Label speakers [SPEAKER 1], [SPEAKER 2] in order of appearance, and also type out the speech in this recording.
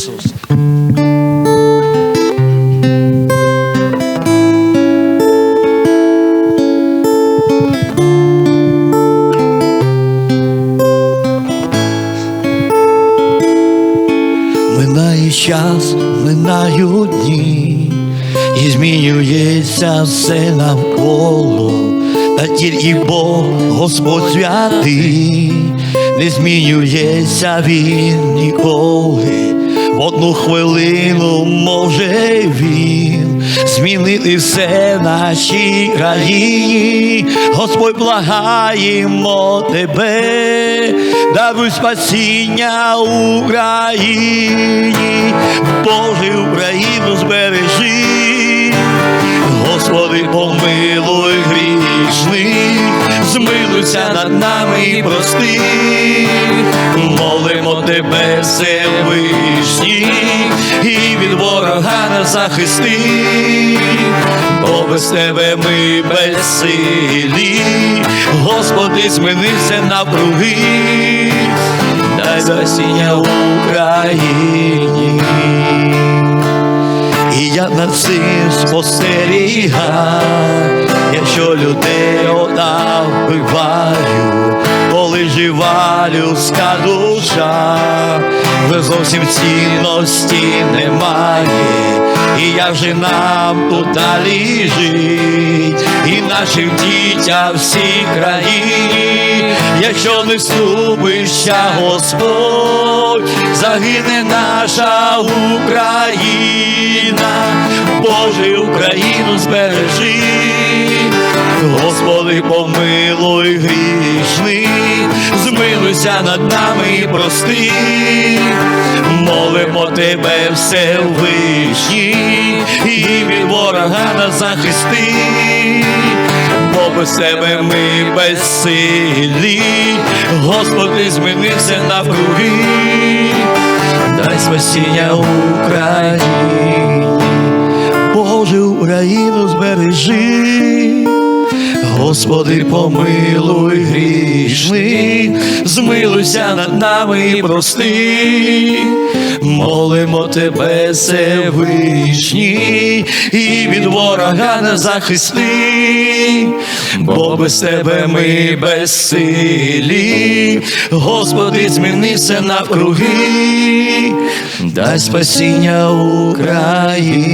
[SPEAKER 1] Ісус. Минає час, минають дні, і змінюється все навколо, та тільки Бог, Господь святий, не змінюється він ніколи. Одну хвилину може він змінити все нашій країні. Господь благаємо тебе, даруй спасіння Україні, Боже Україну збережи, змилуйся над нами і прости, молимо тебе, Всевишній, і від ворога нас захисти, бо без тебе ми безсилі, Господи, змінися навкруги, дай спасіння Україні. І я над цим спостерігаю, якщо людей одна вбиваю, коли жива людська душа, вже зовсім цінності немає, і як же нам тут далі жить, і нашим дітям всій країні, якщо не вступища Господь, загине наша Україна, Боже, Україну збережи, Помилуй грішних, змилуйся над нами і прости, молимо тебе, Всевишній, і від ворога нас захисти, бо без тебе ми безсилі, Господи, змінився навкруги, дай спасіння Україні, Боже, Україну збережи. Господи, помилуй грішних, змилуйся над нами і прости, молимо тебе, Всевишній, і від ворога не захисти, бо без тебе ми безсилі, Господи, змінися навкруги, дай спасіння Україні.